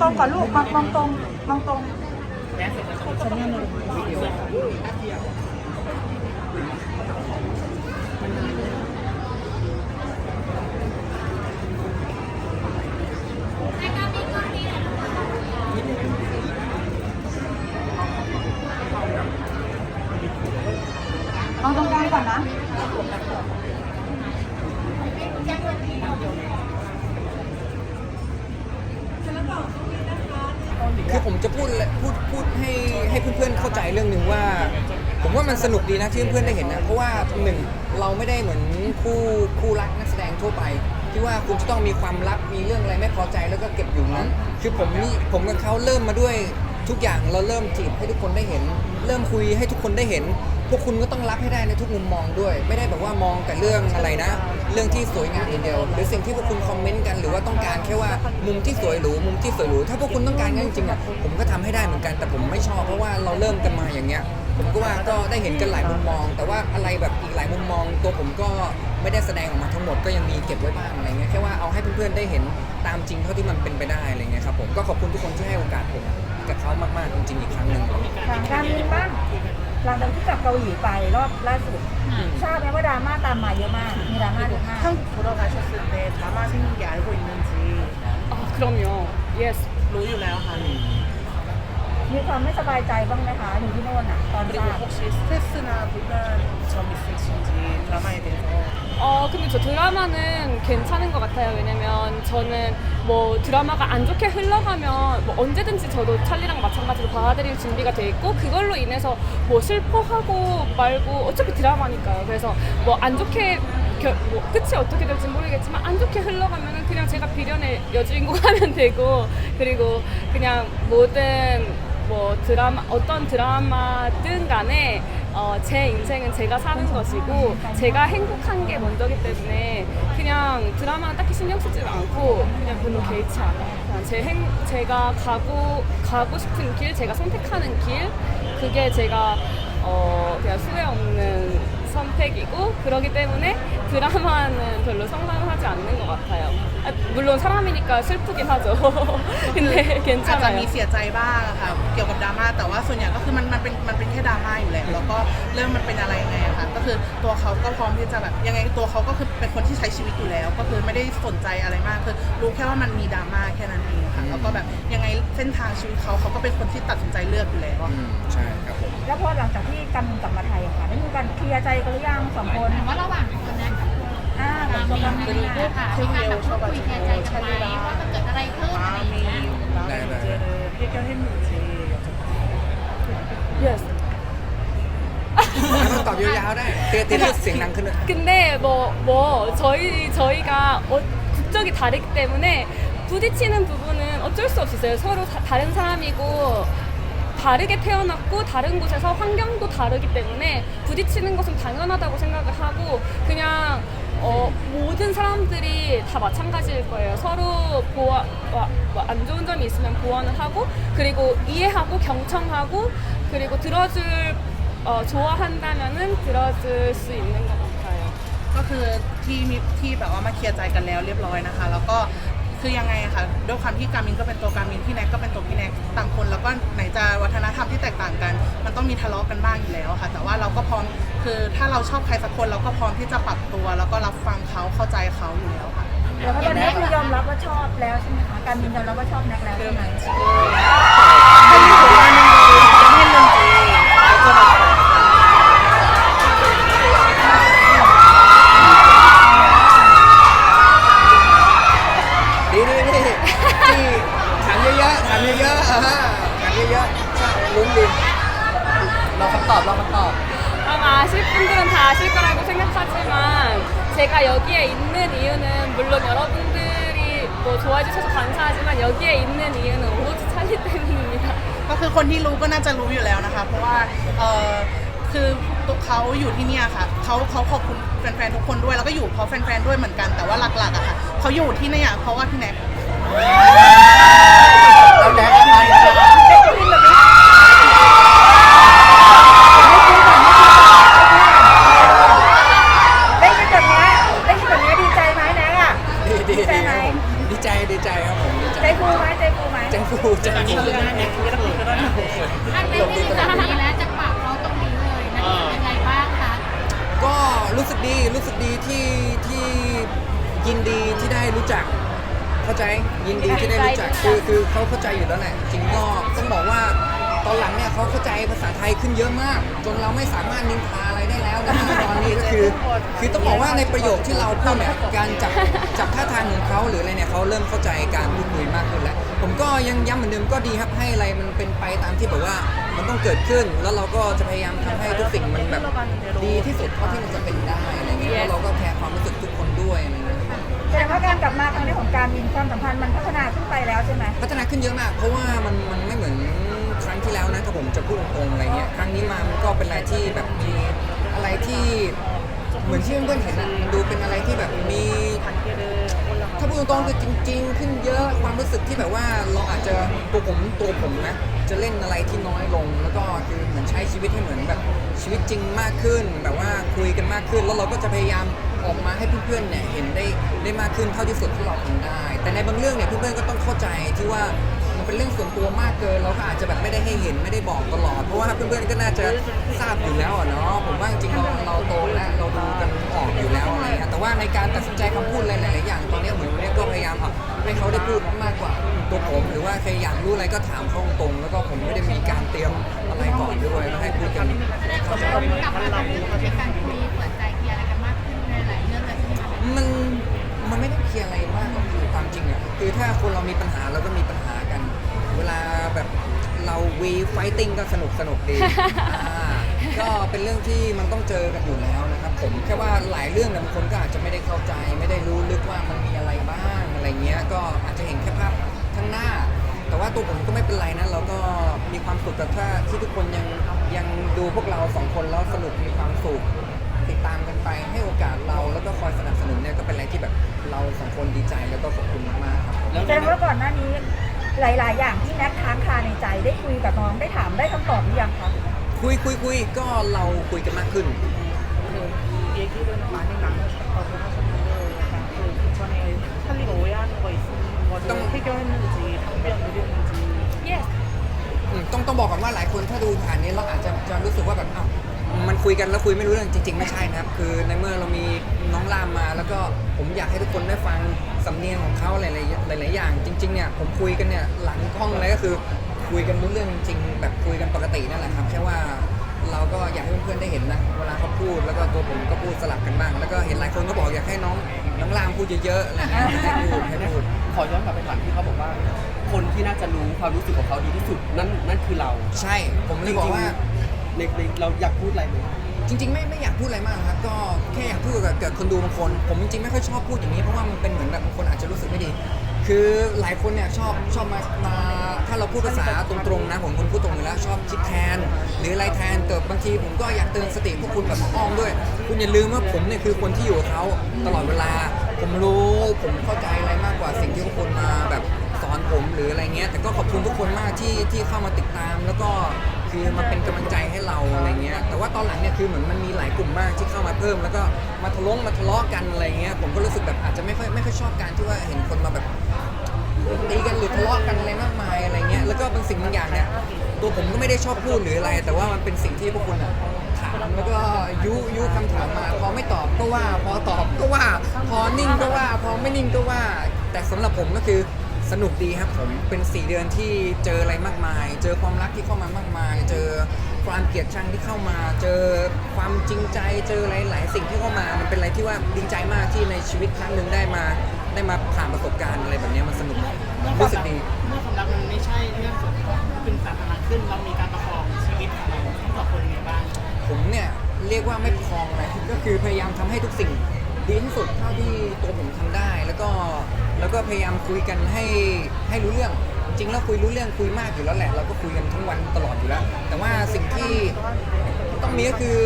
ตรงก่อนลูกมองตรงมองตรง สนุกดีนะที่เพื่อนๆได้เห็นนะ เพราะว่าหนึ่งเราไม่ได้เหมือนคู่คู่รักนักแสดงทั่วไป ที่ว่าคุณจะต้องมีความลับมีเรื่องอะไรไม่พอใจแล้วก็เก็บอยู่นั้นคือผมนี่ผมกับเขาเริ่มมาด้วยทุกอย่างเราเริ่มจีบให้ทุกคนได้เห็น เริ่มคุยให้ทุกคนได้เห็น พวกคุณก็ต้องรับให้ได้ในทุกมุมมองด้วย ไม่ได้แบบว่ามองแต่เรื่องอะไรนะ เรื่องที่สวยงามอย่างเดียว หรือสิ่งที่พวกคุณคอมเมนต์กันหรือว่าต้องการแค่ว่ามุมที่สวยหรูมุมที่สวยหรูถ้าพวกคุณต้องการงั้นจริงๆอะผมก็ทำให้ได้เหมือนกันแต่ผมไม่ชอบเพราะว่าเราเริ่มกันมาอย่างเงี้ย ผมก็ว่าก็ได้เห็นกันหลายมุมมอง แต่ว่าอะไรแบบอีกหลายมุมมอง ตัวผมก็ไม่ได้แสดงออกมาทั้งหมดก็ยังมีเก็บไว้บ้างอะไรเงี้ยแค่ว่าเอาให้เพื่อนๆได้เห็นตามจริงเท่าที่มันเป็นไปได้อะไรเงี้ยครับผมก็ขอบคุณทุกคนที่ให้โอกาสผมกับเขามากๆจริงๆอีกครั้งหนึ่ง ทางการมินบ้างหลังจากที่กลับเกาหลีไปรอบล่าสุดทราบไหมว่าดราม่าตามมาเยอะมาก มีดราม่าเยอะมาก 한국 돌아가셨을 때 드라마 생긴 게 알고 있는지 아, 그럼요. 예스. รู้อยู่แล้วค่ะ มีความไม่สบายใจบ้างไหมคะอยู่ที่โน่นอ่ะ ตอนท 그리고 ราบ 혹시 스트레스나 불편 점 있으신지 드라마에 대해서 어, 근데 저 드라마는 괜찮은 것 같아요. 왜냐면 저는 뭐 드라마가 안 좋게 흘러가면 뭐 언제든지 저도 찰리랑 마찬가지로 받아들일 준비가 돼 있고 그걸로 인해서 뭐 슬퍼하고 말고 어차피 드라마니까요. 그래서 뭐 안 좋게 결, 뭐 끝이 어떻게 될지 모르겠지만 안 좋게 흘러가면은 그냥 제가 비련의 여주인공 하면 되고 그리고 그냥 모든 뭐 드라마 어떤 드라마든 간에 어, 제 인생은 제가 사는 것이고 제가 행복한 게 먼저기 때문에 그냥 드라마는 딱히 신경 쓰지 않고 그냥 별로 개의치 않아요. 제 행, 제가 가고 가고 싶은 길, 제가 선택하는 길 그게 제가 어, 그냥 후회 없는 선택이고 그러기 때문에 드라마는 별로 상상을 하지 않는 것 같아요. 아, 물론 사람이니까 슬프긴 하죠. 근데 อาจจะ 괜찮아요. มีเสียใจบ้างอะค่ะ เกี่ยวกับดราม่าแต่ว่าส่วนใหญ่ก็คือมันมันเป็นมันเป็นแค่ดราม่าอยู่แล้วแล้วก็เรื่องมันเป็นอะไรยังไงอะค่ะ ก็คือตัวเขาก็พร้อมที่จะแบบยังไงตัวเขาก็คือเป็นคนที่ใช้ชีวิตอยู่แล้ว ก็คือไม่ได้สนใจอะไรมากคือรู้แค่ว่ามันมีดราม่าแค่นั้นเองค่ะแล้วก็แบบยังไงเส้นทางชีวิตเขาเขาก็เป็นคนที่ตัดสินใจเลือกอยู่แล้วอะใช่ครับผม แล้วพอหลังจากที่กันกลับมาไทยค่ะได้มีการเคลียร์ใจกันหรือยังสองคนแต่ว่าระหว่างคนนั้นกับคุณอ่าสามีภรรยาค่ะมีการแบดคุยแทนใจกันไหมว่ามันเกิดอะไรขึ้นอะไรอย่างเงี้ย ได้ได้ Yes, 를 해결했는지 여쭤볼게요. Yes. ต้องตอบยาวๆได้เตี้ยเตี้ยเสียงดังขึ้นเลย 근데 뭐, 뭐, 저희, 저희가 어, 국적이 다르기 때문에 부딪히는 부분은 어쩔 수 없었어요. 서로 다, 다른 사람이고, 다르게 태어났고, 다른 곳에서 환경도 다르기 때문에 부딪히는 것은 당연하다고 생각을 하고, 그냥, 어, 모든 사람들이 다 마찬가지일 거예요. 서로 보완, 와, 뭐안 좋은 점이 있으면 보완을 하고, 그리고 이해하고, 경청하고, 그리고 들어줄, 어, 좋아한다면은 들어줄 수 있는 것 같아요. ก็คือที่มีที่แบบว่ามาเคลียร์ใจกันแล้วเรียบร้อยนะคะ แล้วก็คือยังไงอะคะด้วยความที่การมินก็เป็นตัวการมินพี่แน็กก็เป็นตัวพี่แน็กต่างคน แล้วก็ไหนจะวัฒนธรรมที่แตกต่างกัน มันต้องมีทะเลาะกันบ้างอยู่แล้วค่ะ แต่ว่าเราก็พร้อมคือถ้าเราชอบใครสักคนเราก็พร้อมที่จะปรับตัว แล้วก็รับฟังเขาเข้าใจเขาอยู่แล้วค่ะ แล้วก็ตอนนี้คือยอมรับว่าชอบแล้วใช่ไหมคะการมินยอมรับว่าชอบแน็กแล้ว 그 ใช่ไหม ดี ามเยอะๆถามเยอะๆอ่าฮะถามเยอะๆใช่ลุ้นดีรอคำตอบรอคำตอบ 아마 아실 분들은 다 아실 거라고 생각하지만 제가 여기에 있는 이유는 물론 여러분들이 뭐 좋아해 주셔서 감사하지만 여기에 있는 이유는 오로지 찰리 때문입니다. ก็คือคนที่รู้ก็น่าจะรู้อยู่แล้วนะคะ เพราะว่าเออคือตัวเขาอยู่ที่เนี่ยค่ะเขาเขาขอบคุณแฟนๆทุกคนด้วยแล้วก็อยู่เพราะแฟนๆด้วยเหมือนกันแต่ว่าหลักๆอะค่ะเขาอยู่ที่เนี่ยเพราะว่าพี่แน็ก แล้วแน็กอะไรได้ยินแบบนี้ได้ยินแบบนี้ดีใจไหมแน็กอะ ดีดีดีใจดีไหมดีใจดีใจครับผมดีใจใจฟูไหมใจฟูไหมใจฟูใจฟูอันนี้ที่จากนี้แล้วจากปากเขาตรงนี้เลยนะเป็นไงบ้างคะก็รู้สึกดีรู้สึกดีที่ที่ยินดีที่ได้รู้จัก เข้าใจยินดีที่ได้รู้จักคือคือเขาเข้าใจอยู่แล้วแหละจริงก็ต้องบอกว่าตอนหลังเนี่ยเขาเข้าใจภาษาไทยขึ้นเยอะมาก จนเราไม่สามารถนินทาอะไรได้แล้วนะตอนนี้ก็คือ คือต้องบอกว่าในประโยคที่เราพูดเนี่ยการจับจับท่าทางของเขาหรืออะไรเนี่ยเขาเริ่มเข้าใจการพูดคุยมากขึ้นแล้วผมก็ยังย้ำเหมือนเดิมก็ดีครับให้อะไรมันเป็นไปตามที่แบบว่ามันต้องเกิดขึ้น แล้วเราก็จะพยายามทำให้ทุกสิ่งมันแบบดีที่สุดเท่าที่มันจะเป็นได้อะไรเงี้ยแล้วเราก็แคร์ความรู้สึกทุกคนด้วยอะไรเงี้ย แสดงว่าการกลับมาครั้งนี้ของการมีความสัมพันธ์มันพัฒนาขึ้นไปแล้วใช่ไหมพัฒนาขึ้นเยอะมาก เพราะว่ามันมันไม่เหมือนครั้งที่แล้วนะถ้าผมจะพูดตรงๆอะไรเงี้ยครั้งนี้มามันก็เป็นอะไรที่แบบมีอะไรที่เหมือนที่เพื่อนๆเห็นอะมันดูเป็นอะไรที่แบบมี ถ้าพูดตรงๆคือจริง ๆ ขึ้นเยอะความรู้สึกที่แบบว่าเราอาจจะตัวผมตัวผมนะจะเล่นอะไรที่น้อยลง แล้วก็คือเหมือนใช้ชีวิตให้เหมือนแบบชีวิตจริงมากขึ้น แบบว่าคุยกันมากขึ้น แล้วเราก็จะพยายาม ออกมาให้เพื่อนๆเนี่ยเห็นได้ได้มากขึ้นเท่าที่สุดที่เราทำได้ แต่ในบางเรื่องเนี่ยเพื่อนๆก็ต้องเข้าใจที่ว่ามันเป็นเรื่องส่วนตัวมากเกินเราก็อาจจะแบบไม่ได้ให้เห็นไม่ได้บอกตลอด เพราะว่าเพื่อนๆก็น่าจะทราบอยู่แล้วอะเนาะผมว่าจริงๆเราเราโตแล้วเราดูกันออกอยู่แล้วอะไรเงี้ยแต่ว่าในการตัดสินใจคำพูดหลายๆอย่างตอนเนี้ยเหมือนเนี่ยก็พยายามอะให้เขาได้พูดมากกว่าตัวผม หรือว่าใครอยากรู้อะไรก็ถามเขาตรงๆแล้วก็ผมไม่ได้มีการเตรียมอะไรก่อนด้วยแล้วให้พูดกันแสดงว่าเรากลับมาตอนนี้มีการ มคะมันมันไม่ได้เคลียร์อะไรมากหรอกคือความจริงอะคือถ้าคนเรามีปัญหาเราก็มีปัญหากัน เวลาแบบเราวีไฟติ้งก็สนุกสนุกดีอ่าก็เป็นเรื่องที่มันต้องเจอกันอยู่แล้วนะครับ ผมแค่ว่าหลายเรื่องเนี่ยบางคนก็อาจจะไม่ได้เข้าใจ ไม่ได้รู้ลึกว่ามันมีอะไรบ้างอะไรเงี้ย ก็อาจจะเห็นแค่ภาพข้างหน้า แต่ว่าตัวผมก็ไม่เป็นไรนะเราก็มีความสุขกับถ้าที่ทุกคนยังยังดูพวกเราสองคนแล้วสนุกมีความสุข ติดตามกันไปให้โอกาสเราแล้วก็คอยสนับสนุนเนี่ยก็เป็นอะไรที่แบบเราสองคนดีใจแล้วก็ขอบคุณมากๆครับ แสดงว่าก่อนหน้านี้หลาย ๆ อย่างที่แน็กค้างคาในใจได้คุยกับน้องได้ถามได้คำตอบหรือยังคะ คุยคุยคุยก็เราคุยกันมากขึ้น 얘기를 많이 나누셨다고 하셨는데 약간 그 그전에 찰리가 오해하는 거 있는 거를 좀- 해결했는지 답변 드렸는지 yes อืมต้องต้องบอกก่อนว่าหลายคนถ้าดูผ่านนี้เราอาจจะจะรู้สึกว่าแบบอ้าว มันคุยกันแล้วคุยไม่รู้เรื่องจริง ๆ ไม่ใช่นะครับ คือในเมื่อเรามีน้องรามมา แล้วก็ผมอยากให้ทุกคนได้ฟังสำเนียงของเขาหลายๆหลาย ๆ อย่าง จริง ๆ เนี่ยผมคุยกันเนี่ยหลังกล้องอะไรก็คือคุยกันรู้เรื่องจริงๆแบบคุยกันปกตินั่นแหละครับแค่ว่าเราก็อยากให้เพื่อนๆได้เห็นนะเวลาเขาพูดแล้วก็ตัวผมก็พูดสลับกันบ้าง แล้วก็เห็นหลายคนก็บอกอยากให้น้องน้องรามพูดเยอะๆอะไรเงี้ยให้พูดให้พูด ขอย้อนกลับไปถามที่เขาบอกว่า คนที่น่าจะรู้ความรู้สึกของเขาดีที่สุดนั่นนั่นคือเรา ใช่ ผมเลยบอกว่า ในในเราอยากพูดอะไรไหมจริงๆไม่ไม่อยากพูดอะไรมากครับก็แค่อยากพูดกับเกับคนดูบางคน ผมจริงๆไม่ค่อยชอบพูดอย่างนี้เพราะว่ามันเป็นเหมือนแบบบางคนอาจจะรู้สึกไม่ดี คือหลายคนเนี่ยชอบชอบมามาถ้าเราพูดภาษาตรงๆนะผมคนพูดตรงอยู่แล้วชอบคิดแทน หรืออะไรแทนแต่บางทีผมก็อยากเตือนสติพวกคุณแบบอ้อมด้วย คุณอย่าลืมว่าผมเนี่ยคือคนที่อยู่กับเขาตลอดเวลา ผมรู้ผมเข้าใจอะไรมากกว่าสิ่งที่พวกคุณมาแบบสอนผมหรืออะไรเงี้ยแต่ก็ขอบคุณทุกคนมากที่ที่เข้ามาติดตามแล้วก็ คือมาเป็นกำลังใจให้เราอะไรเงี้ย แต่ว่าตอนหลังเนี่ยคือเหมือนมันมีหลายกลุ่มมากที่เข้ามาเพิ่ม แล้วก็มาทะลาะมาทะเลาะกันอะไรเงี้ย ผมก็รู้สึกแบบอาจจะไม่ค่อยไม่ค่อยชอบการที่ว่าเห็นคนมาแบบตีกันหรือทะเลาะกันอะไรมากมายอะไรเงี้ย แล้วก็บางสิ่งบางอย่างเนี่ยตัวผมก็ไม่ได้ชอบพูดหรืออะไร แต่ว่ามันเป็นสิ่งที่พวกคุณอะถามแล้วก็ยุยุคำถามมาพอไม่ตอบก็ว่า พอตอบก็ว่า พอนิ่งก็ว่า พอไม่นิ่งก็ว่า แต่สำหรับผมก็คือ สนุกดีครับผมเป็น 4 เดือนที่เจออะไรมากมาย เจอความรักที่เข้ามามากมาย เจอความเกลียดชังที่เข้ามา เจอความจริงใจ เจอหลาย ๆ สิ่งที่เข้ามา มันเป็นอะไรที่ว่าดีใจมากที่ในชีวิตครั้งหนึ่งได้มา ได้มาผ่านประสบการณ์อะไรแบบเนี้ยมันสนุกรู้สึกดีเมื่อความรักมันไม่ใช่เรื่องส่วนตัวเป็นสาธารณะขึ้นเรามีการประคองชีวิตของเราทั้งสองคนยังไงบ้างผมเนี่ยเรียกว่าไม่พองนะก็คือพยายามทำให้ทุกสิ่ง ดีที่สุดเท่าที่ตัวผมทำได้ แล้วก็แล้วก็พยายามคุยกันให้ให้รู้เรื่อง จริงแล้วคุยรู้เรื่องคุยมากอยู่แล้วแหละ เราก็คุยกันทั้งวันตลอดอยู่แล้ว แต่ว่าสิ่งที่ต้องมีก็คือ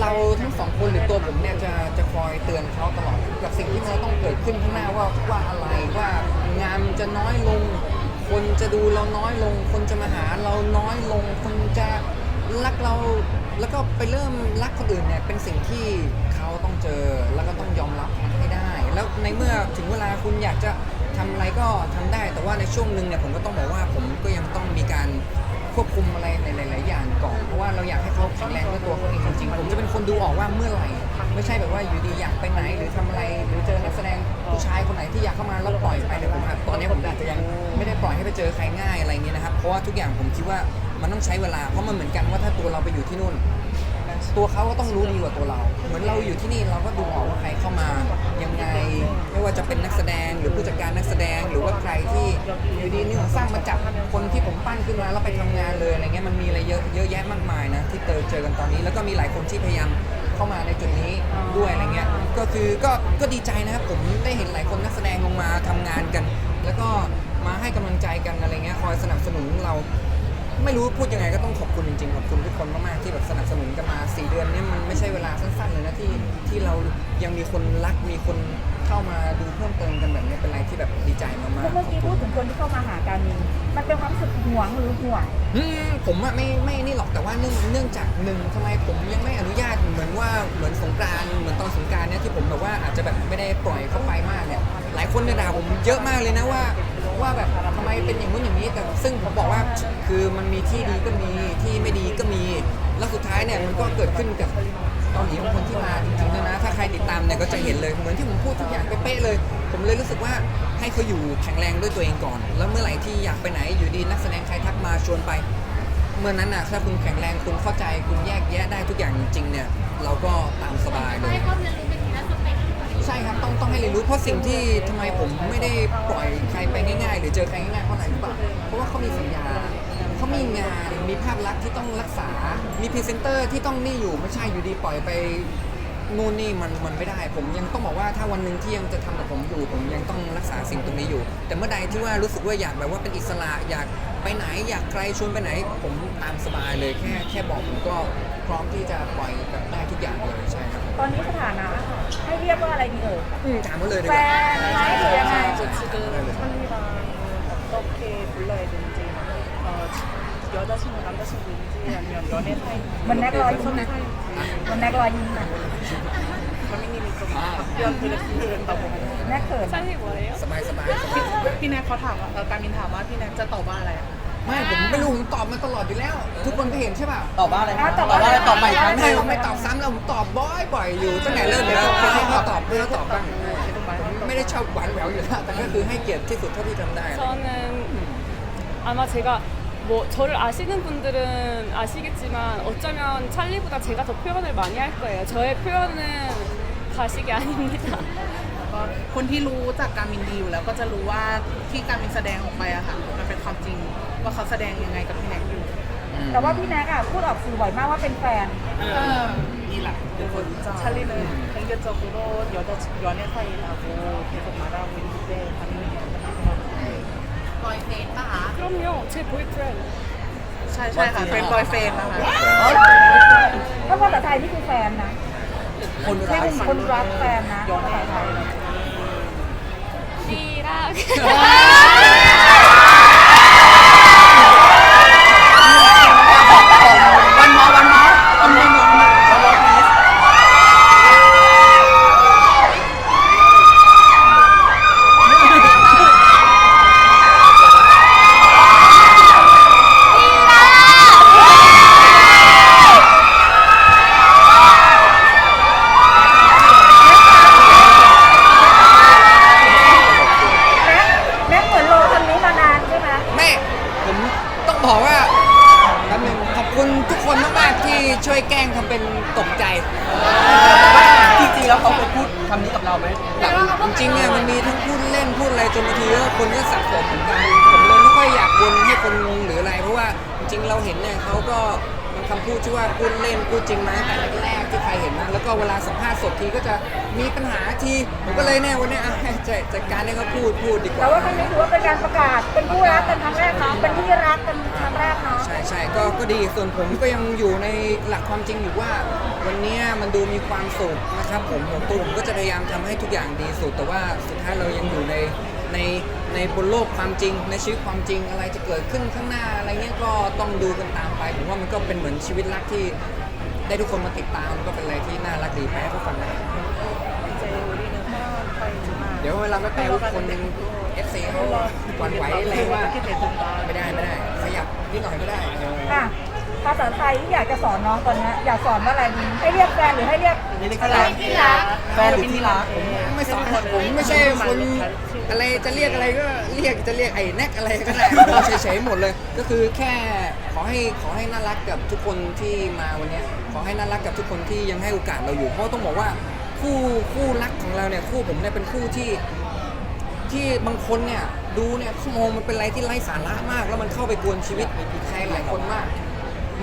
เราทั้งสองคนหรือตัวผมเนี่ยจะจะคอยเตือนเขาตลอดกับสิ่งที่มันต้องเกิดขึ้นข้างหน้าว่าว่าอะไรว่างานมันจะน้อยลง คนจะดูเราน้อยลง คนจะมาหาเราน้อยลง คนจะรักเราแล้วก็ไปเริ่มรักคนอื่นเนี่ยเป็นสิ่งที่ เจอแล้วก็ต้องยอมรับมันให้ได้ แล้วในเมื่อถึงเวลาคุณอยากจะทำอะไรก็ทำได้ แต่ว่าในช่วงหนึ่งเนี่ยผมก็ต้องบอกว่าผมก็ยังต้องมีการควบคุมอะไรหลาย ๆ อย่างก่อน เพราะว่าเราอยากให้เขาแข็งแรงด้วยตัวเขาเองจริงๆ ผมจะเป็นคนดูออกว่าเมื่อไหร่ ไม่ใช่แบบว่าอยู่ดีอยากไปไหนหรือทำอะไรหรือเจอนักแสดงผู้ชายคนไหนที่อยากเข้ามาแล้วปล่อยไปเนี่ยผมอาจตอนนี้ผมอาจจะยังไม่ได้ปล่อยให้ไปเจอใครง่ายอะไรเงี้ยนะครับ เพราะว่าทุกอย่างผมคิดว่ามันต้องใช้เวลา เพราะมันเหมือนกันว่าถ้าตัวเราไปอยู่ที่นู่น ตัวเขาก็ต้องรู้ดีกว่าตัวเรา เหมือนเราอยู่ที่นี่เราก็ดูออกว่าใครเข้ามายังไง ไม่ว่าจะเป็นนักแสดงหรือผู้จัดการนักแสดงหรือว่าใครที่อยู่ดีนี่สร้างมาจับคนที่ผมปั้นขึ้นมาแล้วไปทำงานเลยอะไรเงี้ยมันมีอะไรเยอะเยอะแยะมากมายนะที่เจอเจอกันตอนนี้ แล้วก็มีหลายคนที่พยายามเข้ามาในจุดนี้ด้วยอะไรเงี้ยก็คือก็ก็ดีใจนะครับผมได้เห็นหลายคนนักแสดงลงมาทำงานกัน แล้วก็มาให้กำลังใจกันอะไรเงี้ยคอยสนับสนุนเรา ไม่รู้พูดยังไงก็ต้องขอบคุณจริงๆขอบคุณทุกคนมากๆที่แบบสนับสนุนกันมา 4 เดือนเนี่ยมันไม่ใช่เวลาสั้นๆเลยนะที่ที่เรายังมีคนรักมีคนเข้ามาดูเพิ่มเติมกันแบบนี้เป็นอะไรที่แบบดีใจมากเมื่อกี้พูดถึงคนที่เข้ามาหาการมินมันเป็นความรู้สึกห่วงหรือห่วงๆอืมผมอะไม่ไม่นี่หรอกแต่ว่าเนื่องเนื่องจากหนึ่งทำไมผมยังไม่อนุญาตเหมือนว่าเหมือนสงกรานต์เหมือนตอนสงกรานต์เนี่ยที่ผมแบบว่าอาจจะแบบไม่ได้ปล่อยเข้าไปมากเนี่ย หลายคนเนี่ยด่าผมเยอะมากเลยนะว่าว่าแบบทำไมเป็นอย่างนู้นอย่างนี้แต่ซึ่งผมบอกว่าคือมันมีที่ดีก็มีที่ไม่ดีก็มี แล้วสุดท้ายเนี่ยมันก็เกิดขึ้นกับเกาหลีบางคนที่มาจริงๆด้วยนะถ้าใครติดตามเนี่ยก็จะเห็นเลยเหมือนที่ผมพูดทุกอย่างเป๊ะเลย ผมเลยรู้สึกว่าให้เขาอยู่แข็งแรงด้วยตัวเองก่อน แล้วเมื่อไหร่ที่อยากไปไหนอยู่ดีนักแสดงใครทักมาชวนไป เมื่อนั้นน่ะถ้าคุณแข็งแรงคุณเข้าใจคุณแยกแยะได้ทุกอย่างจริงๆเนี่ยเราก็ตามสบายเลย ใช่ครับต้องต้องให้เรียนรู้เพราะสิ่งที่ทำไมผมไม่ได้ปล่อยใครไปง่ายๆ หรือเจอใครง่ายๆเพราะอะไรรู้ป่ะเพราะว่าเขามีสัญญาเขามีงานมีภาพลักษณ์ที่ต้องรักษา มีพรีเซนเตอร์ที่ต้องนี่อยู่ไม่ใช่อยู่ดีปล่อยไปนู่นนี่มันมันไม่ได้ ผมยังต้องบอกว่าถ้าวันหนึ่งที่ยังจะทำกับผมอยู่ ผมยังต้องรักษาสิ่งตรงนี้อยู่ แต่เมื่อใดที่ว่ารู้สึกว่าอยากแบบว่าเป็นอิสระอยากไปไหนอยากใครชวนไปไหน ผมตามสบายเลยแค่แค่บอกผมก็พร้อมที่จะปล่อยแบบได้ทุกอย่างเลยใช่ครับ ตอนนี้สถานะ ให้เรียกว่าอะไรดีเอ่ย อืมถามมาเลยดี แฟ กว่า นไหมหรือยังไง 저 지금 찰리랑 어떻게 불러야 되는지 어, 여자친구 남자친구인지 아니면 연애 사이 มันแนกรอยยิ้มนะมันแนกรอยยิ้มนะ 가민님이 좀 답변 드렸다고 แนกเขิน 찰리 뭐예요? สบายสบายสบาย พี่แนกเขาถามว่าเออการมินถามว่าพี่แนกจะตอบว่าอะไรอะ ไม่ผมไม่รู้ผมต อบมาตลอดอยู่แล้ว ทุกคนก็เห็นใช่ป่ะ ตอบว่าอะไร อ่ะ นะ ต ต อ อ บบ ว่า ว่า อะ อะไร ไรตอบใหม่อีกครั้งห ไม่ นึ่ง ผมไม่ตอบซ้ำแล้วผมตอบบ่อยบ่อยๆอยู่ตั้งแต่เริ่มอยู่แล้วให้เขาตอบให้เขาตอบบ้างไม่ได้ชอบหวานแหววอยู่แล้วแต่ก็คือให้เกียรติที่สุดเท่าที่ทำได้ 저는 아마 제가 뭐 저를 아시는 분들은 아시겠지만 어쩌면 찰리보다 제가 더 표현을 많이 할 거예요. 저의 표현은 가식이 아닙니다. ก็คนที่รู้จากการมินดีอยู่แล้วก็จะรู้ว่าที่การมินแสดงออกไปอะค่ะมันเป็นความจริงว่าเขาแสดงยังไงกับพี่ แนกอยู่ แต่ว่าพี่แนกอะพูดออกสื่อบ่อยมากว่าเป็นแฟน 그리고 찰리는 개인적으로 여자 연애 사이라고 계속 말하고 있는데 가민님이 어떻게 บอยเฟนป่ะคะ 그럼요, 제 보이프렌드. ใช่ใช่ค่ะเป็นบอยเฟนนะคะ ถ้าภาษาไทยนี่คือแฟนนะ คน แค่ รัก เป็นคนรักแฟนนะ ย้อน ภาษาไทย 띠락. วัน เป็นตกใจจริงๆแล้วเขาเคยพูดคำนี้กับเราไหมจริงๆเนี่ยมันมีทั้งพูดเล่นพูดอะไรจนบางทีก็คนก็สับสนเหมือนกันผมเลยไม่ค่อยอยากวนให้คนงงหรืออะไรเพราะว่าจริงๆเราเห็นเนี่ยเขาก็ คำพูดที่ว่าพูดเล่นพูดจริงมาตั้งแต่แรกๆที่ใครเห็นนะแล้วก็เวลาสัมภาษณ์สดทีก็จะมีปัญหาทีผมก็เลยเนี่ยวันเนี้ยอะให้จัดจัดการให้เขาพูดพูดดีกแต่ว่าว่าครั้งนี้ถือว่าเป็นการประกาศ เป็นคู่รักกันครั้งแรกเนาะเป็นที่รักกันครั้งแรกเนาะใช่ใช่ก็ก็ดีส่วนผมก็ยังอยู่ในหลักความจริงอยู่ว่า วันเนี้ยมันดูมีความสุขนะครับผมผมตัวผมก็จะพยายามทำให้ทุกอย่างดีสุด แต่ว่าสุดท้ายเรายังอยู่ในใน ในบนโลกความจริง ในชีวิตความจริงอะไรจะเกิดขึ้นข้างหน้าอะไรเงี้ยก็ต้องดูกันตามไปผมว่ามันก็เป็นเหมือนชีวิตรักที่ได้ทุกคนมาติดตามก็เป็นอะไรที่น่ารักดีแปลทุกคนนะเดี๋ยวเวลาไม่แปลทุกคนยังเอฟซีเขาหวั่นไหวอะไรว่าไม่ได้ไม่ได้ขยับนิดหน่อยก็ได้ค่ะภาษาไทยที่อยากจะสอนน้องตอนนี้อยากสอนว่าอะไรดีให้เรียกแฟนหรือให้เรียกที่รักแฟนหรือที่รักผมไม่สอนผมไม่ใช่คน อะไรจะเรียกอะไรก็เรียกจะเรียกไอ้แน็กอะไรก็ได้เฉยๆหมดเลย ก็คือแค่ขอให้ขอให้น่ารักกับทุกคนที่มาวันเนี้ยขอให้น่ารักกับทุกคนที่ยังให้โอกาสเราอยู่เพราะต้องบอกว่าคู่คู่รักของเราเนี่ยคู่ผมเนี่ยเป็นคู่ที่ ที่บางคนเนี่ยดูเนี่ยเขามองมันเป็นอะไรที่ไร้สาระมาก แล้วมันเข้าไปกวนชีวิตใครหลายคนมาก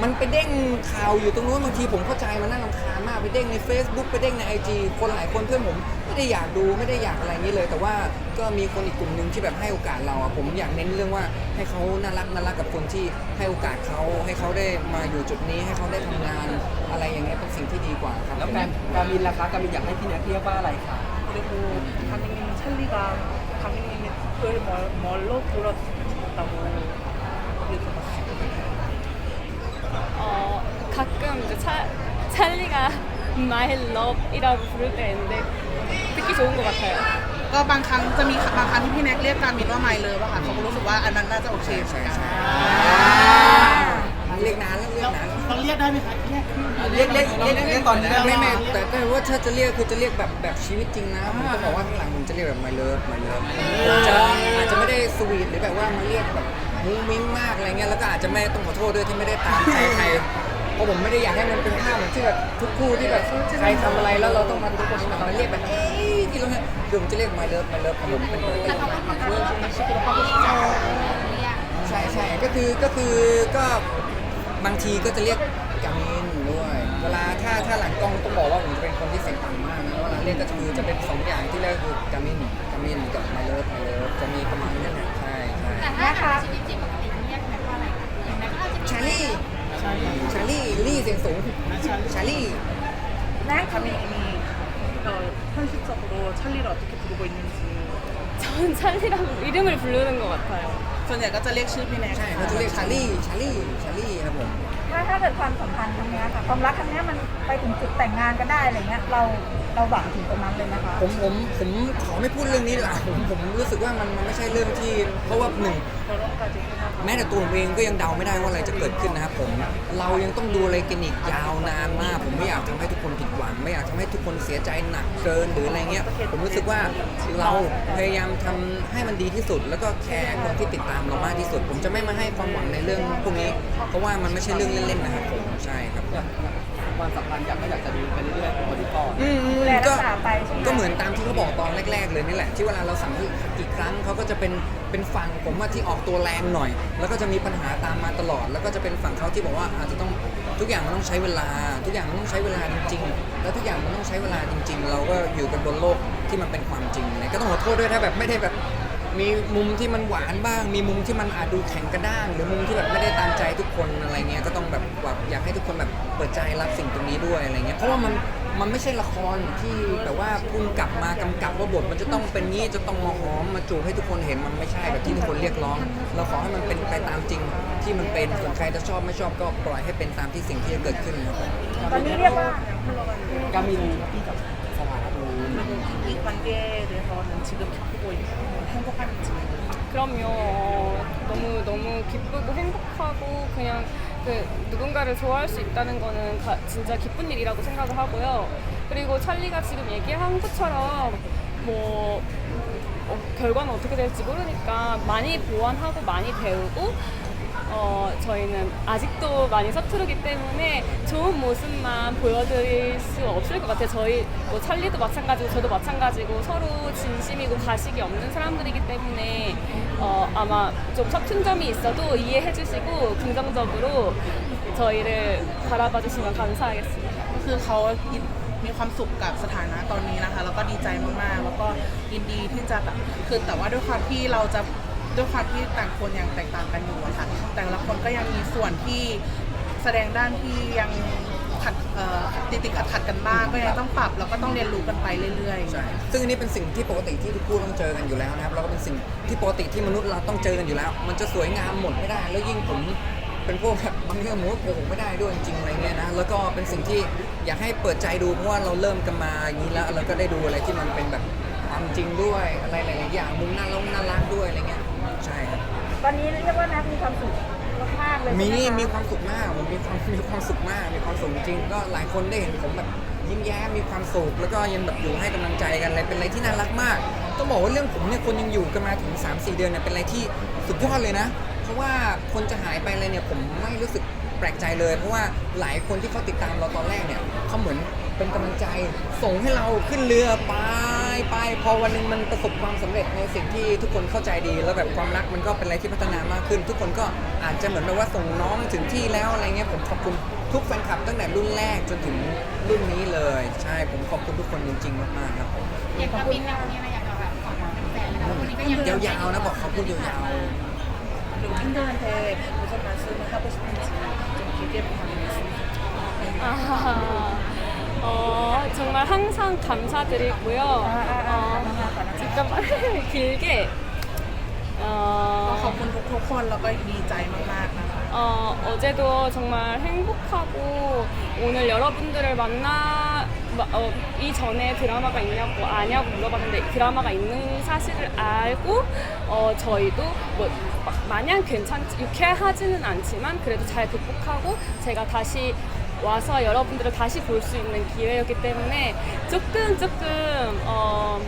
มันไปเด้งข่าวอยู่ตรงนู้นบางทีผมเข้าใจมันน่ารำคาญมากไปเด้งใน Facebook ไปเด้งใน IG คนหลายคนเพื่อนผมไม่ได้อยากดูไม่ได้อยากอะไรนี้เลย แต่ว่าก็มีคนอีกกลุ่มหนึ่งที่แบบให้โอกาสเราอะผมอยากเน้นเรื่องว่าให้เขาน่ารักน่ารักกับคนที่ให้โอกาสเขาให้เขาได้มาอยู่จุดนี้ให้เขาได้ทำงานอะไรอย่างเงี้ยเป็นสิ่งที่ดีกว่าครับ แล้วการการบินราคาการบินอยากให้พี่เนี้ยเรียกว่าอะไรคะ 그리고 강민 찰리가 강민 님이 그걸 멀, 멀로 들었다고 가끔 이제 차, 찰리가 My Love이라고 부를 때 있는데 듣기 좋은 것 같아요. ก็บางครั้งจะมีบางครั้งที่พี่แน็กเรียกการมินว่าไมเลอร์ป่ะค่ะเขาก็รู้สึกว่าอันนั้นน่าจะโอเค ใช่ใช่ใช่เรียกนานแล้วเรียกนาน เราเรียกได้ไหมคะเรียก เรียกเรียกเรียกเรียกตอนนี้ได้ ไม่ ไหม ไม่แต่แต่ว่าถ้าจะเรียกคือจะเรียกแบบแบบชีวิตจริงนะผมต้องบอกว่าข้างหลังผมจะเรียกแบบ my love my love ผมจะอาจจะไม่ได้สวีทหรือแบบว่ามาเรียกแบบมุ้งมิ้งมากอะไรเงี้ยแล้วก็อาจจะไม่ต้องขอโทษด้วยที่ไม่ได้ตามใจใครเพ ราะผมไม่ได้อยากให้มันเป็นภาพเหมือนที่แบบทุกคู่ที่แบบใครทำอะไรแล้วเราต้องมาทุกคนมาเรียกแบบเอ้ยที่เราเนี่ยเดี๋ยวผมจะเรียก my love my love ของผมเป็นปกติใช่ใช่ก็คือก็คือก็บางทีก็จะเรียกกามินด้วย เวลาถ้าถ้าหลังกล้องต้องบอกว่าผมจะเป็นคนที่เสียงต่ำมากนะเวลาเรียกก็จะคือจะเป็นสองอย่างที่เรียกคือกามินกามินกับมาเลิฟมาเลิฟจะมีประมาณนี้นะใช่ใช่แต่ถ้าถามชีวิตจริงปกติเรียกแม็กว่าอะไรอย่างแม็กก็จะมีชาลี่ 查理，理先生，查理， 가민님이 네, 어, 현실적으로 찰리를 어떻게 부르고 있는지. 전 찰리라고 이름을 부르는 것 같아요. ส่วนใหญ่ก็จะเรียกชื่อพี่แน็กใช่เขาจะเรียกชาลี่ชาลี่ชาลี่ครับผมถ้าถ้าเกิดความสัมพันธ์ครั้งเนี้ค่ะความรักครั้งนี้มันไปถึงจุดแต่งงานก็ได้อะไรเงี้ยเราเราหวังถึงตรงนั้นเลยนะคะผมผมผมขอไม่พูดเรื่องนี้ดีกผมผมรู้สึกว่ามันมันไม่ใช่เรื่องที่เพราะว่าหนึ่ง แม้แต่ตัวเองก็ยังเดาไม่ได้ว่าอะไรจะเกิดขึ้นนะครับผม เรายังต้องดูอะไรกันอีกยาวนานมาก ผมไม่อยากทำให้ทุก ไม่อยากทำให้ทุกคนเสียใจหนักเกินหรืออะไรเงี้ย ผมรู้สึกว่าเราพยายามทำให้มันดีที่สุด แล้วก็แคร์คนที่ติดตามเรามากที่สุด ผมจะไม่มาให้ความหวังในเรื่องพวกนี้ เพราะว่ามันไม่ใช่เรื่องเล่นๆนะครับผมใช่ครับอยากความสัมพันธ์อยากก็อยากจะดูไปเรื่อยๆเป็นคนที่ก่อนอืมอืมดูแลรัก็กษาไปใช่ไหมก็เหมือนตามที่เขาบอกตอนแรก ๆ เลยนี่แหละ ที่เวลาเราสั่งกี่ครั้งเขาก็จะเป็นเป็นฝั่งผมว่าที่ออกตัวแรงหน่อย แล้วก็จะมีปัญหาตามมาตลอด แล้วก็จะเป็นฝั่งเขาที่บอกว่าอาจจะต้อง ทุกอย่างมันต้องใช้เวลา ทุกอย่างมันต้องใช้เวลาจริงๆ แล้วทุกอย่างมันต้องใช้เวลาจริง ๆ เราก็อยู่กันบนโลกที่มันเป็นความจริงเลยก็ต้องขอโทษด้วยถ้าแบบไม่ได้แบบมีมุมที่มันหวานบ้าง มีมุมที่มันอาจดูแข็งกระด้าง หรือมุมที่แบบไม่ได้ตามใจทุกคนอะไรเงี้ยก็ต้องแบบแบบอยากให้ทุกคนแบบเปิดใจรับสิ่งตรงนี้ด้วยอะไรเงี้ยเพราะว่ามัน มันไม่ใช่ละครที่แบบว่าพุ่งกลับมากำกับว่าบทมันจะต้องเป็นงี้จะต้องมาหอมมาจูบให้ทุกคนเห็นมันไม่ใช่แบบที่ทุกคนเรียกร้อง เราขอให้มันเป็นไปตามจริงที่มันเป็น ส่วนใครจะชอบไม่ชอบก็ปล่อยให้เป็นตามที่สิ่งที่จะเกิดขึ้นครับผม ตอนนี้เรียกว่า การมินที่กับสถานะตรงนี้ 그리고 이 관계에 대해서는 지금 기쁘고 있고 행복한지 그럼요. 어, 너무 너무 기쁘고 행복하고 그냥 그 누군가를 좋아할 수 있다는 거는 가- 진짜 기쁜 일이라고 생각을 하고요. 그리고 찰리가 지금 얘기한 것처럼 뭐 어, 결과는 어떻게 될지 모르니까 많이 보완하고 많이 배우고 어, 저희는 아직도 많이 서투르기 때문에 좋은 모습만 보여드릴 수 없을 것 같아요. 저희 뭐 찰리도 마찬가지고 저도 마찬가지고 서로 진심이고 가식이 없는 사람들이기 때문에 어, 아마 좀 서툰 점이 있어도 이해해 주시고 긍정적으로 저희를 바라봐 주시면 감사하겠습니다. คือเขามีความสุขกับสถานะตอนนี้นะคะ แล้วก็ดีใจมากๆ แล้วก็ยินดีที่จะแบบคือแต่ว่าด้วยความที่เราจะ ด้วยความที่ต่างคนยังแตกต่างกันอยู่อะค่ะแต่ละคนก็ยังมีส่วนที่แสดงด้านที่ยังขัดเอ่อติดติดขัดขัดๆกันบ้างก็ยังต้องปรับแล้วก็ต้องเรียนรู้กันไปเรื่อยๆ ใช่ซึ่งอันนี้เป็นสิ่งที่ปกติที่ทุกคู่ต้องเจอกันอยู่แล้วนะครับแล้วก็เป็นสิ่งที่ปกติที่มนุษย์เราต้องเจอกันอยู่แล้ว มันจะสวยงามหมดไม่ได้ แล้วยิ่งผมเป็นพวกแบบบางเรื่องผมก็โกหกไม่ได้ด้วยจริงๆอะไรเงี้ยนะแล้วก็เป็นสิ่งที่อยากให้เปิดใจดูเพราะว่าเราเริ่มกันมาอย่างนี้แล้วแล้วก็ได้ดูอะไรที่มันเป็นแบบความความจริงด้วยอะไรหลายๆอย่างมุมน่ารักน่ารักด้วยอะไรเงี้ยใช่ครับ ตอนนี้เรียกว่านัทมีความสุขมากๆเลยมี ใช่ไหมีความสุขมาก ผมมีความมีความสุขมาก มีความสุขจริงๆก็หลายคนได้เห็นผมแบบยิ้มแย้ม มีความสุข แล้วก็ยังแบบอยู่ให้กำลังใจกันอะไรเป็นอะไรที่น่ารักมาก ต้องบอกว่าเรื่องผมเนี่ยคนยังอยู่กันมาถึง 3-4 เดือนเนี่ยเป็นอะไรที่สุดยอดเลยนะ เพราะว่าคนจะหายไปอะไรเนี่ยผมไม่รู้สึกแปลกใจเลย เพราะว่าหลายคนที่เขาติดตามเราตอนแรกเนี่ยเขาเหมือนเป็นกำลังใจ ส่งให้เราขึ้นเรือไป ไปพอวันหนึงมันประสบความสำเร็จในสิ่งที่ทุกคนเข้าใจดี แล้วแบบความรักมันก็เป็นอะไรที่พัฒนามากขึ้น ทุกคนก็อาจจะเหมือนแบบว่าส่งน้องถึงที่แล้วอะไรเงี้ยผมขอบคุณทุกแฟนคลับตั้งแต่รุ่นแรกจนถึงรุ่นนี้เลย ใช่ผมขอบคุณทุกคนจริงๆมากๆครับผม อย่างกามินเนี่ยวันนี้อะไรอยากจะแบบขอบคุณแฟนๆนะคะวันนี้ก็ยัง ยาวๆนะบอกขอบคุณยาวๆ 팬들한테 무슨 말씀을 하고 싶은지 좀 길게 부탁드리겠습니다. 아, 어, 정말 항상 감사드리고요. 어, 잠깐만 길게. ก็ 어, ขอบคุณทุกๆคนแล้วก็ดีใจมากๆนะคะ 어, 어제도 정말 행복하고 오늘 여러분들을 만나 마- 어, 이전에 드라마가 있냐고 아냐고 물어봤는데 드라마가 있는 사실을 알고 어, 저희도 뭐 마- 마냥 괜찮지 유쾌하지는 않지만 그래도 잘 극복하고 제가 다시 와서 여러분들을 다시 볼 수 있는 기회였기 때문에 조금 조금 어,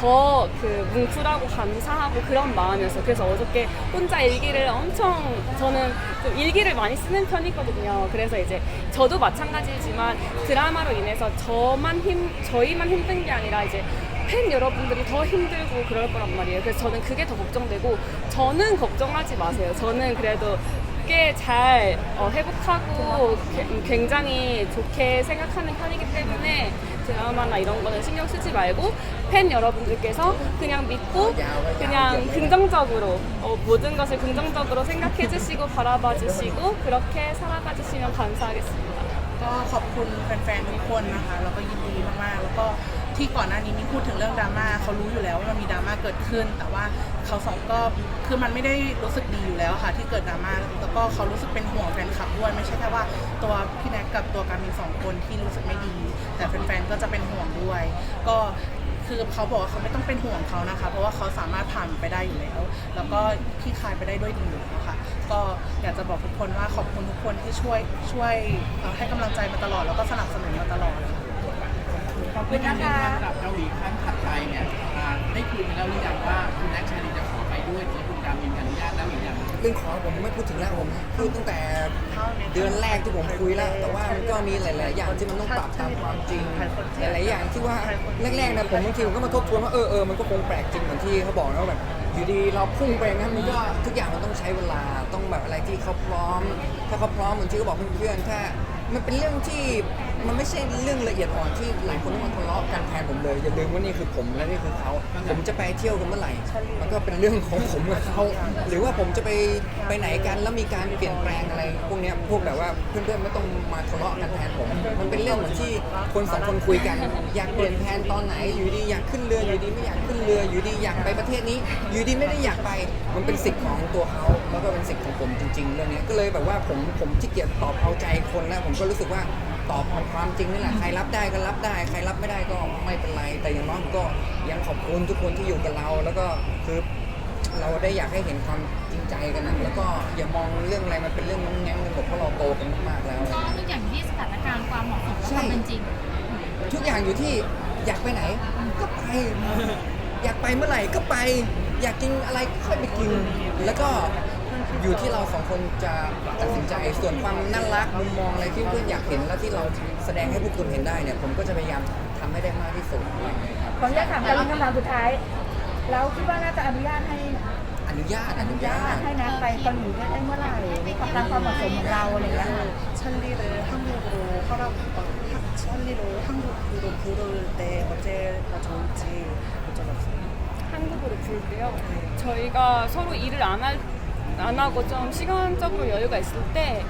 더 그 뭉클하고 감사하고 그런 마음이었어요. 그래서 어저께 혼자 일기를 엄청 저는 좀 일기를 많이 쓰는 편이거든요. 그래서 이제 저도 마찬가지지만 드라마로 인해서 저만 힘 저희만 힘든 게 아니라 이제 팬 여러분들이 더 힘들고 그럴 거란 말이에요. 그래서 저는 그게 더 걱정되고 저는 걱정하지 마세요. 저는 그래도 꽤 잘 어, 회복하고 게- 굉장히 좋게 생각하는 편이기 때문에 드라마나 이런 거는 신경 쓰지 말고 팬 여러분들께서 그냥 믿고 그냥 긍정적으로 어, 모든 것을 긍정적으로 생각해 주시고 바라봐 주시고 그렇게 살아가 주시면 감사하겠습니다. ก็ขอบคุณแฟนๆทุกคนนะคะ แล้วก็ยินดีมากๆ แล้วก็ ที่ก่อนหน้านี้มีพูดถึงเรื่องดราม่าเขารู้อยู่แล้วว่ามันมีดราม่าเกิดขึ้น แต่ว่าเขาสองก็คือมันไม่ได้รู้สึกดีอยู่แล้วค่ะ ที่เกิดดราม่าแล้วก็เขารู้สึกเป็นห่วงแฟนคลับด้วยไม่ใช่แค่ว่าตัวพี่แน็กกับตัวการมีสองคนที่รู้สึกไม่ดี แต่แฟนๆก็จะเป็นห่วงด้วย ก็คือเขาบอกว่าเขาไม่ต้องเป็นห่วงเขานะคะ เพราะว่าเขาสามารถผ่านไปได้อยู่แล้ว แล้วก็พี่คลายไปได้ด้วยดีอยู่แล้วค่ะ ก็อยากจะบอกทุกคนว่าขอบคุณทุกคนที่ช่วยช่วยให้กำลังใจมาตลอด แล้วก็สนับสนุนมาตลอดค่ะ ขอบคุในณการนะเดินคะทางกลับเกาหลีครั้งถัดไปเนี่ยได้คุยกันแล้วหรือยังว่าคุณแน็กชาลีจะขอไปด้วยที่คุณการมินอนุญาตแล้วหรือยังเรื่องขอผมไม่พูดถึงแล้วผมพูดตั้งแต่เดือนแรกที่ผมคุยแล้ว แต่ว่ามันก็มีหลาย ๆ อย่างที่มันต้องปรับตามความจริงหลาย ๆ อย่างที่ว่าแรก ๆ นะผมบางทีผมก็มาทบทวนว่าเออเออมันก็คงแปลกจริงเหมือนที่เขาบอกนะว่าแบบอยู่ดีเราพุ่งไปงั้นมันก็ทุกอย่างมันต้องใช้เวลาต้องแบบอะไรที่เขาพร้อม ถ้าเขาพร้อมเหมือนที่เขาบอกเพื่อนๆถ้ามันเป็นเรื่องที่ มันไม่ใช่เรื่องละเอียดอ่อนที่หลายคนต้องมาทะเลาะกันแทนผมเลยอย่าลืมว่านี่คือผมและนี่คือเขาผมจะไปเที่ยวกันเมื่อไหร่ มันก็เป็นเรื่องของผมกับเขาหรือว่าผมจะไปไปไหนกันแล้วมีการเปลี่ยนแปลงอะไร พวกเนี้ยพวกแบบว่าเพื่อนๆไม่ต้องมาทะเลาะกันแทนผม มันเป็นเรื่องเหมือนที่คนสองคนคุยกัน อยากเปลี่ยนแผนตอนไหนอยู่ดีอยากขึ้นเรืออยู่ดีไม่อยากขึ้นเรืออยู่ดีอยากไปประเทศนี้ อยู่ดีไม่ได้อยากไป มันเป็นสิทธิ์ของตัวเขาแล้วก็เป็นสิทธิ์ของผมจริง ๆ เรื่องเนี้ยก็เลยแบบว่าผมผมที่เกียจตอบเอาใจคนแล้วผมก็รู้สึกว่าตอบเอาความจริงนี่แหละใครรับได้ก็รับได้ ใครรับไม่ได้ก็ไม่เป็นไร แต่อย่างน้อยผมก็ยังขอบคุณทุกคนที่อยู่กับเรา แล้วก็คือเราได้อยากให้เห็นความจริงใจกันนะแล้วก็อย่ามองเรื่องอะไรมันเป็นเรื่องงงแงงกันหมดเพราะเราโตกันมากๆแล้วก็ทุกอย่างอยู่ที่สถานการณ์ความเหมาะสมและความเป็นจริง ทุกอย่างอยู่ที่อยากไปไหนก็ไป อยากไปเมื่อไหร่ก็ไป อยากกินอะไรก็ค่อยไปกินแล้วก็ อยู่ที่เราสองคนจะตัดสินใจส่วนความน่ารักมุมมองอะไรที่เพื่อนอยากเห็นและที่เราแสดงให้พวกคุณเห็นได้เนี่ย ผมก็จะพยายามทำให้ได้มากที่สุดครับ ขออนุญาตถามกันคำถามสุดท้าย แล้วคิดว่าน่าจะอนุญาตให้ อนุญาตอนุญาต ให้นัทไปเกาหลีได้เมื่อไหร่ตามความเหมาะสมของเราอะไรอย่างเงี้ยค่ะ 찰리를 한국으로 허락 어, 하- 찰리로 한국으로 부를 때 언제가 좋을지 여쭤봤어요. 한국으로 부를 때요. 저희가 서로 일을 안, 할, 안 하고 좀 시간적으로 여유가 있을 때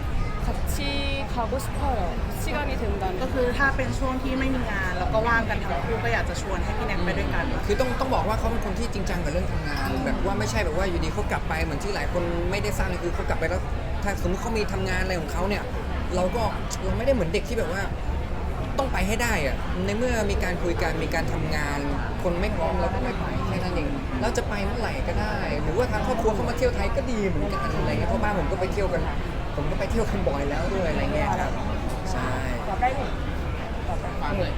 같이 가고 싶어요. 시간이 ก็ 된다면. คือถ้าเป็นช่วงที่ไม่มีงานแล้วก็ว่างกันทั้งคู่ก็อยากจะชวนให้พี่แน็กไปด้วยกัน คือต้องต้องบอกว่าเขาเป็นคนที่จริงจังกับเรื่องทำงาน แบบว่าไม่ใช่แบบว่าอยู่ดีเขากลับไปเหมือนที่หลายคนไม่ได้สร้างเลยคือเขากลับไปแล้ว ถ้าสมมติเขามีทำงานอะไรของเขาเนี่ย เราก็เราไม่ได้เหมือนเด็กที่แบบว่า ต้องไปให้ได้อะในเมื่อมีการคุยกันมีการทำงาน คนไม่พร้อมเราก็ไม่ไปแค่นั้น เราจะไปเมื่อไหร่ก็ได้ หรือว่าทางครอบครัวเข้ามาเที่ยวไทยก็ดีเหมือนกันอะไรเงี้ยเพราะบ้านผมก็ไปเที่ยวกัน ผมก็ไปเที่ยวคันบ่อยแล้วด้วยอะไรเงี้ยครับใช่ต่อไปหนึ่งต่อบได้หมด